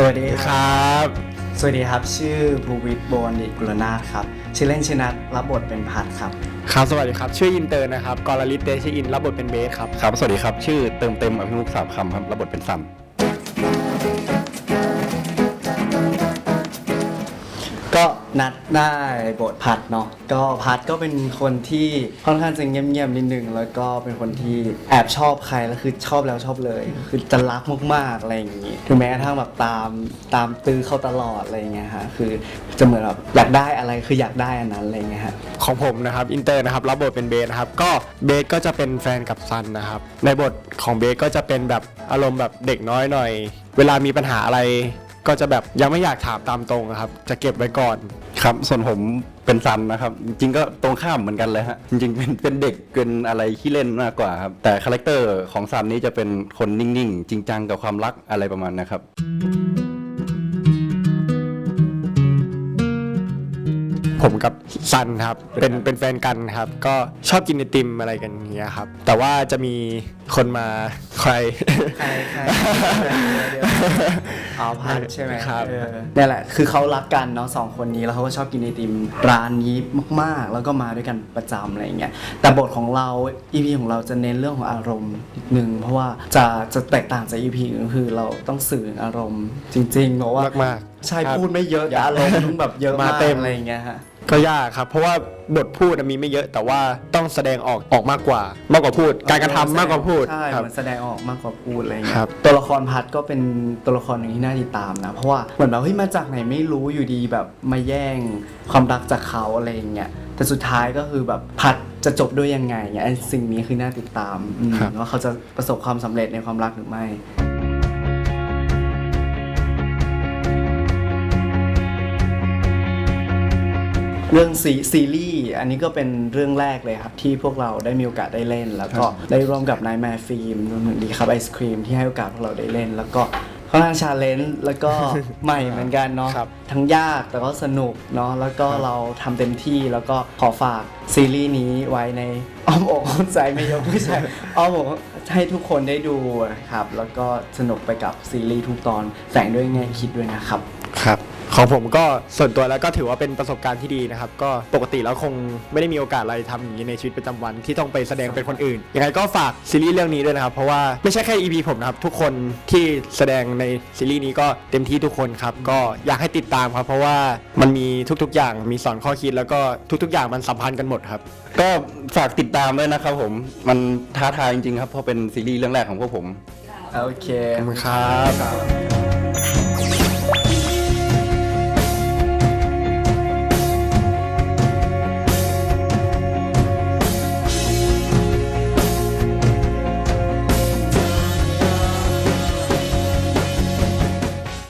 สวัสดีคครับรับ สวัสดีครับ ชื่อภูวิทย์โบวนิตกุลนาถครับ ชื่อเล่นชื่อนัทรับบทเป็นพัดครับ ครับ สวัสดีครับ ชื่ออินเตอร์นะครับกรลิตเตชิอิน รับบทเป็นเบสครับ ครับ สวัสดีครับ ชื่อเติมเต็มอภิมุขสามคำครับ รับบทเป็นซัน นัดได้บทพัดเนาะก็พัดก็เป็นคนที่ค่อนข้างจะเงียบๆนิดนึงแล้วก็เป็นคนที่แอบชอบใครแล้วคือชอบแล้วชอบเลย คือจะรักมากๆอะไรอย่างงี้ถึงแม้กระทั่งแบบตามตามตื้อเขาตลอดอะไรอย่างเงี้ยฮะคือจะเหมือนแบบอยากได้อะไรคืออยากได้อันนั้นอะไรอย่างเงี้ยฮะของผมนะครับอินเตอร์นะครับรับบทเป็นเบสนะครับก็เบสก็จะเป็นแฟนกับซันนะครับในบทของเบสก็จะเป็นแบบอารมณ์แบบเด็กน้อยหน่อย เวลามีปัญหาอะไร ก็จะแบบยังไม่อยากถามตามตรงอะครับ จะเก็บไว้ก่อน ครับ ส่วนผมเป็นซันนะครับ จริงๆก็ตรงข้ามเหมือนกันเลยฮะ จริงๆเป็นเป็นเด็กเป็นอะไรขี้เล่นมากกว่าครับ แต่คาแรคเตอร์ของซันนี้จะเป็นคนนิ่งๆ จริงจังกับความรักอะไรประมาณนะครับ ผมกับซันครับ เป็นเป็นแฟนกันครับ ก็ชอบกินไอติมอะไรกันอย่างเงี้ยครับ แต่ว่าจะมีคนมาใคร ใครใครเดี๋ยว เอาพัดใช่ไหมครับเออนี่แหละ คือเขารักกันเนาะสองคนนี้แล้วเขาก็ชอบกินไอติมร้านนี้มากๆ แล้วก็มาด้วยกันประจำอะไรอย่างเงี้ยแต่บทของเรา EP ของเราจะเน้นเรื่องของอารมณ์นิดนึงเพราะว่าจะจะแตกต่างจาก EP อื่นก็คือเราต้องสื่ออารมณ์จริงๆเพราะว่ามากๆ ใช่ครับพูดไม่เยอะแต่อารมณ์ต้องแบบเยอะมากมาเต็ม อะไรอย่างเงี้ยฮะ ก็ยากครับ เพราะว่าบทพูดมีไม่เยอะแต่ว่าต้องแสดงออกออกมากกว่า มากกว่าพูด การกระทำมากกว่าพูดใช่ครับ มันแสดงออกมากกว่าพูดอะไรเงี้ครัยบตัวละครพัดก็เป็นตัวละครหนึ่งที่น่าติดตามนะ เพราะว่าเหมือนแบบเฮ้ยมาจากไหนไม่รู้อยู่ดีแบบมาแย่งความรักจากเขาอะไรอย่างเงี้ยแต่สุดท้ายก็คือแบบพัดจะจบด้วยยังไงเนี่ยไอ้สิ่งนี้คือน่าติดตามอืมครับ ว่าเขาจะประสบความสำเร็จในความรักหรือไม่ เรื่องซีซีรีส์อันนี้ก็เป็นเรื่องแรกเลยครับ ที่พวกเราได้มีโอกาสได้เล่น แล้วก็ได้ร่วมกับนายแมฟิล์มรวมถึงดีครับไอศครีมที่ให้โอกาสพวกเราได้เล่น แล้วก็ค่อนข้างชาเลนจ์แล้วก็ใหม่เหมือนกันเนาะครับทั้งยากแต่ก็สนุกเนาะแล้วก็เราทำเต็มที่แล้วก็ขอฝากซีรีส์นี้ไว้ในอ้อมอกอ้อมใจไม่ยกไม่ใช่อ้อมอกให้ทุกคนได้ดูครับแล้วก็สนุกไปกับซีรีส์ทุกตอนแฝงด้วยแง่คิดด้วยนะครับ ครับของผมก็ส่วนตัวแล้วก็ถือว่าเป็นประสบการณ์ที่ดีนะครับ ก็ปกติแล้วคงไม่ได้มีโอกาสอะไรทำอย่างนี้ในชีวิตประจำวันที่ต้องไปแสดงเป็นคนอื่นยังไงก็ฝากซีรีส์เรื่องนี้ด้วยนะครับ เพราะว่าไม่ใช่แค่ EP ผมนะครับ ทุกคนที่แสดงในซีรีส์นี้ก็เต็มที่ทุกคนครับ ก็อยากให้ติดตามครับ เพราะว่ามันมีทุกๆ อย่างมีสอนข้อคิดแล้วก็ทุก ๆ อย่างมันสัมพันธ์กันหมดครับ ก็ฝากติดตามด้วยนะครับผมมันท้าทายจริงๆครับเพราะเป็นซีรีส์เรื่องแรกของพวกผม โอเคขอบคุณครับ